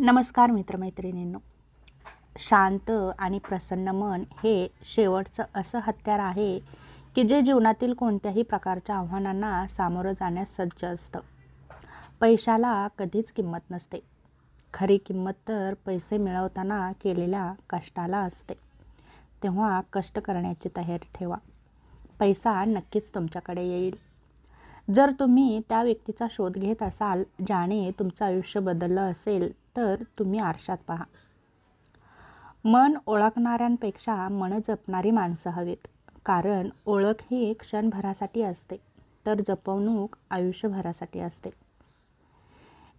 नमस्कार मित्रमैत्रिणींनो. शांत आणि प्रसन्न मन हे शेवटचं असं हत्यार आहे की जे जीवनातील कोणत्याही प्रकारच्या आव्हानांना सामोरं जाण्यास सज्ज असतं. पैशाला कधीच किंमत नसते. खरी किंमत तर पैसे मिळवताना केलेल्या कष्टाला असते. तेव्हा कष्ट करण्याची तयारी ठेवा. पैसा नक्कीच तुमच्याकडे येईल. जर तुम्ही त्या व्यक्तीचा शोध घेत असाल ज्याने तुमचं आयुष्य बदललं असेल तर तुम्ही आरशात पहा. मन ओळखणाऱ्यांपेक्षा मन जपणारी माणसं हवीत. कारण ओळख ही क्षणभरासाठी असते. तर जपवणूक आयुष्यभरासाठी असते.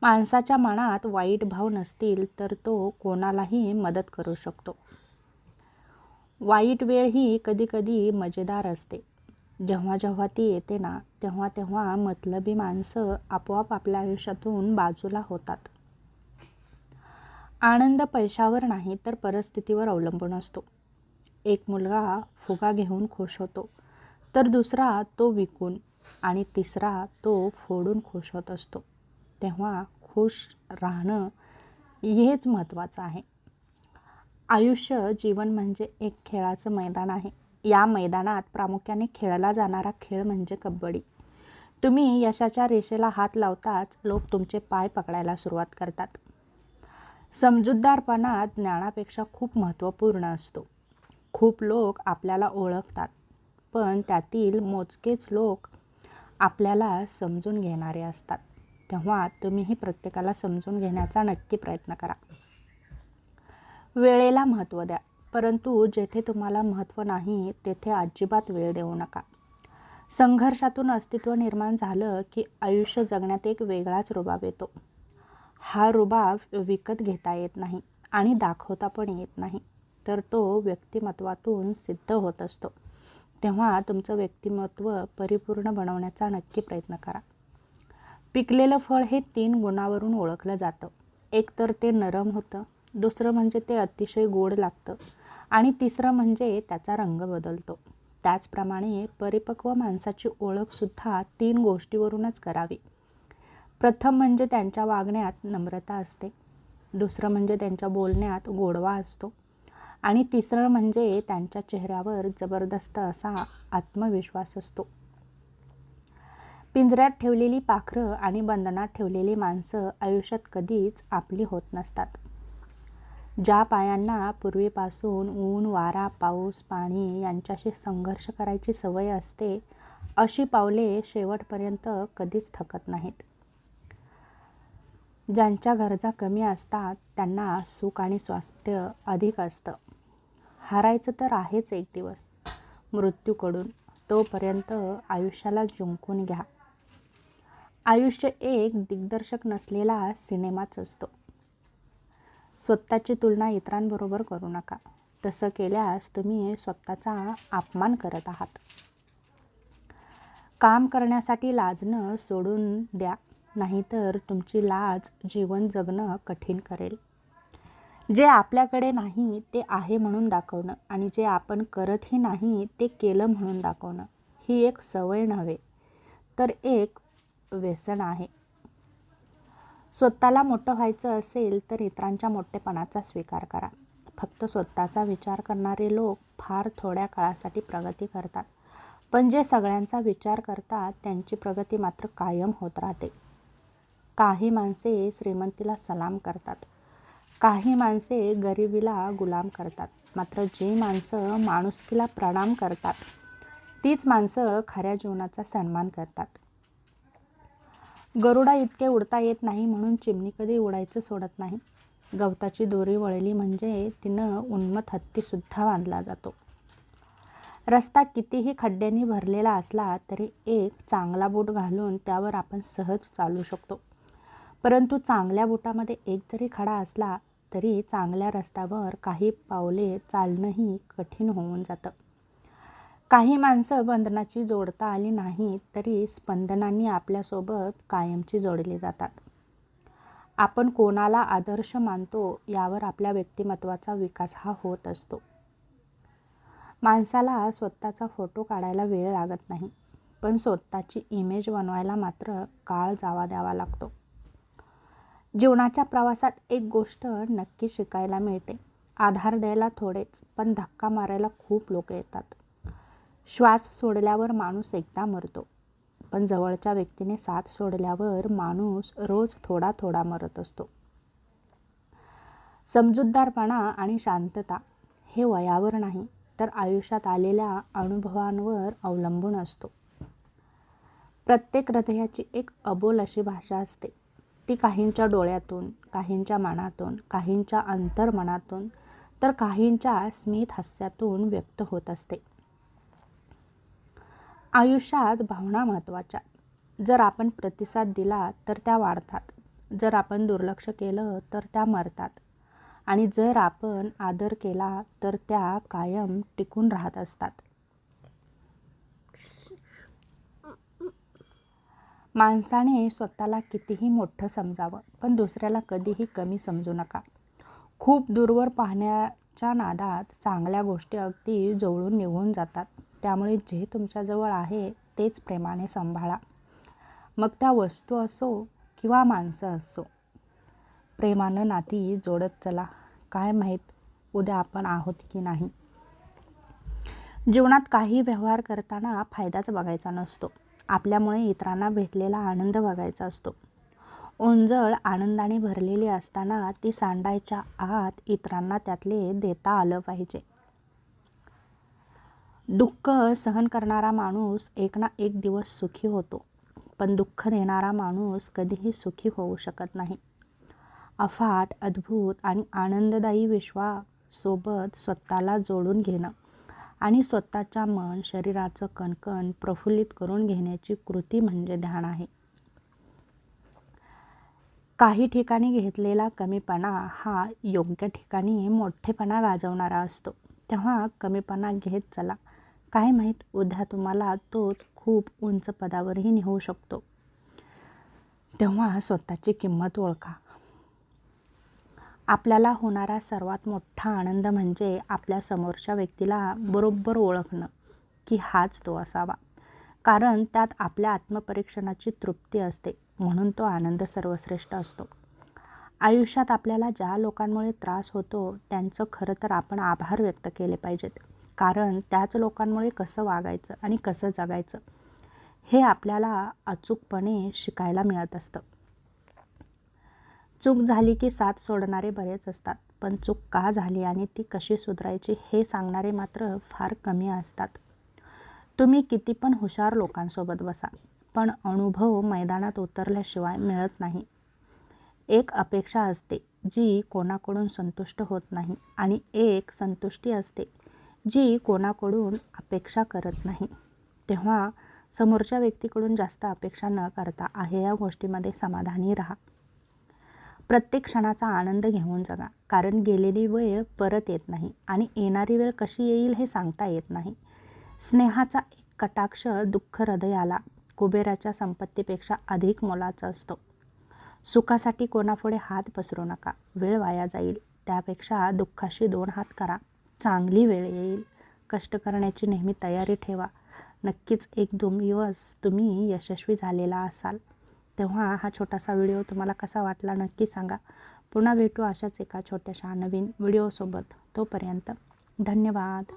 माणसाच्या मनात वाईट भाव नसतील तर तो कोणालाही मदत करू शकतो. वाईट वेळ ही कधीकधी मजेदार असते. जेव्हा जेव्हा ती येते ना तेव्हा तेव्हा मतलबी माणसं आपोआप आपल्या आयुष्यातून बाजूला होतात. आनंद पैशावर नाही तर परिस्थितीवर अवलंबून असतो. एक मुलगा फुगा घेऊन खुश होतो तर दुसरा तो विकून आणि तिसरा तो फोडून खुश होत असतो. तेव्हा खुश राहणं हेच महत्त्वाचं आहे. आयुष्य जीवन म्हणजे एक खेळाचं मैदान आहे. या मैदानात प्रामुख्याने खेळला जाणारा खेळ म्हणजे कबड्डी. तुम्ही यशाच्या रेषेला हात लावताच लोक तुमचे पाय पकडायला सुरुवात करतात. समजूतदारपणा ज्ञानापेक्षा खूप महत्त्वपूर्ण असतो. खूप लोक आपल्याला ओळखतात पण त्यातील मोजकेच लोक आपल्याला समजून घेणारे असतात. तेव्हा तुम्हीही प्रत्येकाला समजून घेण्याचा नक्की प्रयत्न करा. वेळेला महत्त्व द्या परंतु जेथे तुम्हाला महत्त्व नाही तेथे अजिबात वेळ देऊ नका. संघर्षातून अस्तित्व निर्माण झालं की आयुष्य जगण्यात एक वेगळाच रुबाब येतो. हा रुबाब विकत घेता येत नाही आणि दाखवता पण येत नाही. तर तो व्यक्तिमत्वातून सिद्ध होत असतो. तेव्हा तुमचं व्यक्तिमत्व परिपूर्ण बनवण्याचा नक्की प्रयत्न करा. पिकलेलं फळ हे तीन गुणावरून ओळखलं जातं. एक तर ते नरम होतं दुसरं म्हणजे ते अतिशय गोड लागतं आणि तिसरं म्हणजे त्याचा रंग बदलतो. त्याचप्रमाणे परिपक्व माणसाची ओळखसुद्धा तीन गोष्टीवरूनच करावी. प्रथम म्हणजे त्यांच्या वागण्यात नम्रता असते. दुसरं म्हणजे त्यांच्या बोलण्यात गोडवा असतो. आणि तिसरं म्हणजे त्यांच्या चेहऱ्यावर जबरदस्त असा आत्मविश्वास असतो. पिंजऱ्यात ठेवलेली पाखरं आणि बंधनात ठेवलेली माणसं आयुष्यात कधीच आपली होत नसतात. ज्या पायांना पूर्वीपासून ऊन वारा पाऊस पाणी यांच्याशी संघर्ष करायची सवय असते अशी पावले शेवटपर्यंत कधीच थकत नाहीत. ज्यांच्या गरजा कमी असतात त्यांना सुख आणि स्वास्थ्य अधिक असतं. हारायचं तर आहेच एक दिवस. मृत्यूकडून तोपर्यंत आयुष्याला जिंकून घ्या. आयुष्य एक दिग्दर्शक नसलेला सिनेमाच असतो. स्वतःची तुलना इतरांबरोबर करू नका. तसं केल्यास तुम्ही स्वतःचा अपमान करत आहात. काम करण्यासाठी लाजणं सोडून द्या. नाहीतर तुमची लाज जीवन जगणं कठीण करेल. जे आपल्याकडे नाही ते आहे म्हणून दाखवणं आणि जे आपण करतही नाही ते केलं म्हणून दाखवणं ही एक सवय नव्हे तर एक व्यसन आहे. स्वतःला मोठं व्हायचं असेल तर इतरांच्या मोठेपणाचा स्वीकार करा. फक्त स्वतःचा विचार करणारे लोक फार थोड्या काळासाठी प्रगती करतात. पण जे सगळ्यांचा विचार करतात त्यांची प्रगती मात्र कायम होत राहते. काही माणसे श्रीमंतीला सलाम करतात. काही माणसे गरिबीला गुलाम करतात. मात्र जी माणसं माणुसकीला प्रणाम करतात तीच माणसं खऱ्या जीवनाचा सन्मान करतात. गरुडा इतके उडता येत नाही म्हणून चिमणी कधी उडायचं सोडत नाही. गवताची दोरी वळली म्हणजे तिनं उन्मत हत्तीसुद्धा बांधला जातो. रस्ता कितीही खड्ड्यांनी भरलेला असला तरी एक चांगला बूट घालून त्यावर आपण सहज चालू शकतो. परंतु चांगल्या बुटामध्ये एक जरी खडा असला तरी चांगल्या रस्त्यावर काही पावले चालणंही कठीण होऊन जातं. काही माणसं बंधनाची जोडता आली नाही तरी स्पंदनांनी आपल्यासोबत कायमची जोडली जातात. आपण कोणाला आदर्श मानतो यावर आपल्या व्यक्तिमत्वाचा विकास हा होत असतो. माणसाला स्वतःचा फोटो काढायला वेळ लागत नाही पण स्वतःची इमेज बनवायला मात्र काळ जावा द्यावा लागतो. जीवनाच्या प्रवासात एक गोष्ट नक्की शिकायला मिळते. आधार द्यायला थोडेच पण धक्का मारायला खूप लोक येतात. श्वास सोडल्यावर माणूस एकदा मरतो पण जवळच्या व्यक्तीने साथ सोडल्यावर माणूस रोज थोडा थोडा मरत असतो. समजूतदारपणा आणि शांतता हे वयावर नाही तर आयुष्यात आलेल्या अनुभवांवर अवलंबून असतो. प्रत्येक हृदयाची एक अबोल अशी भाषा असते. ती काहींच्या डोळ्यातून काहींच्या मनातून काहींच्या अंतर्मनातून तर काहींच्या स्मित हास्यातून व्यक्त होत असते. आयुष्यात भावना महत्त्वाच्या. जर आपण प्रतिसाद दिला तर त्या वाढतात. जर आपण दुर्लक्ष केलं तर त्या मरतात. आणि जर आपण आदर केला तर त्या कायम टिकून राहत असतात. माणसाने स्वतःला कितीही मोठं समजावं पण दुसऱ्याला कधीही कमी समजू नका. खूप दूरवर पाहण्याच्या नादात चांगल्या गोष्टी अगदी जवळून निघून जातात. त्यामुळे जे तुमच्याजवळ आहे तेच प्रेमाने सांभाळा. मग त्या वस्तू असो किंवा माणसं असो प्रेमानं नाती जोडत चला. काय माहीत उद्या आपण आहोत की नाही? जीवनात काही व्यवहार करताना फायदाच बघायचा नसतो. आपल्यामुळे इतरांना भेटलेला आनंद बघायचा असतो. ओंजळ आनंदाने भरलेली असताना ती सांडायच्या आत इतरांना त्यातले देता आलं पाहिजे. दुःख सहन करणारा माणूस एक ना एक दिवस सुखी होतो पण दुःख देणारा माणूस कधीही सुखी होऊ शकत नाही. अफाट अद्भुत आणि आनंददायी विश्वासोबत स्वतःला जोडून घेणं. आणि स्वतःच्या मन शरीराचं कणकण प्रफुल्लित करून घेण्याची कृती म्हणजे ध्यान आहे. काही ठिकाणी घेतलेला कमीपणा हा योग्य ठिकाणी मोठेपणा गाजवणारा असतो. तेव्हा कमीपणा घेत चला. काय माहीत उद्या तुम्हाला तोच खूप उंच पदावरही नेऊ शकतो. तेव्हा स्वतःची किंमत ओळखा. आपल्याला होणारा सर्वात मोठा आनंद म्हणजे आपल्या समोरच्या व्यक्तीला बरोबर ओळखणं की हाच तो असावा. कारण त्यात आपल्या आत्मपरीक्षणाची तृप्ती असते म्हणून तो आनंद सर्वश्रेष्ठ असतो. आयुष्यात आपल्याला ज्या लोकांमुळे त्रास होतो त्यांचं खरं तर आपण आभार व्यक्त केले पाहिजेत. कारण त्याच लोकांमुळे कसं वागायचं आणि कसं जगायचं हे आपल्याला अचूकपणे शिकायला मिळत असतं. चूक झाली की साथ सोडणारे बरेच असतात पण चूक का झाली आणि ती कशी सुधारायची हे सांगणारे मात्र फार कमी असतात. तुम्ही किती पण हुशार लोकांसोबत बसा पण अनुभव मैदानात उतरल्याशिवाय मिळत नाही. एक अपेक्षा असते जी कोणाकडून संतुष्ट होत नाही आणि एक संतुष्टी असते जी कोणाकडून अपेक्षा करत नाही. तेव्हा समोरच्या व्यक्तीकडून जास्त अपेक्षा न करता आहे या गोष्टीमध्ये समाधानी राहा. प्रत्येक क्षणाचा आनंद घेऊन जगा. कारण गेलेली वेळ परत येत नाही आणि येणारी वेळ कशी येईल हे सांगता येत नाही. स्नेहाचा एक कटाक्ष दुःख हृदयाला कुबेराच्या संपत्तीपेक्षा अधिक मोलाचा असतो. सुखासाठी कोणापुढे हात पसरू नका. वेळ वाया जाईल. त्यापेक्षा दुःखाशी दोन हात करा. चांगली वेळ येईल. कष्ट करण्याची नेहमी तयारी ठेवा. नक्कीच एक दोन दिवस तुम्ही यशस्वी झालेला असाल. तेव्हा हा छोटासा व्हिडिओ तुम्हाला कसा वाटला नक्की सांगा. पुन्हा भेटू अशाच एका छोट्याशा नवीन व्हिडिओसोबत. तोपर्यंत धन्यवाद.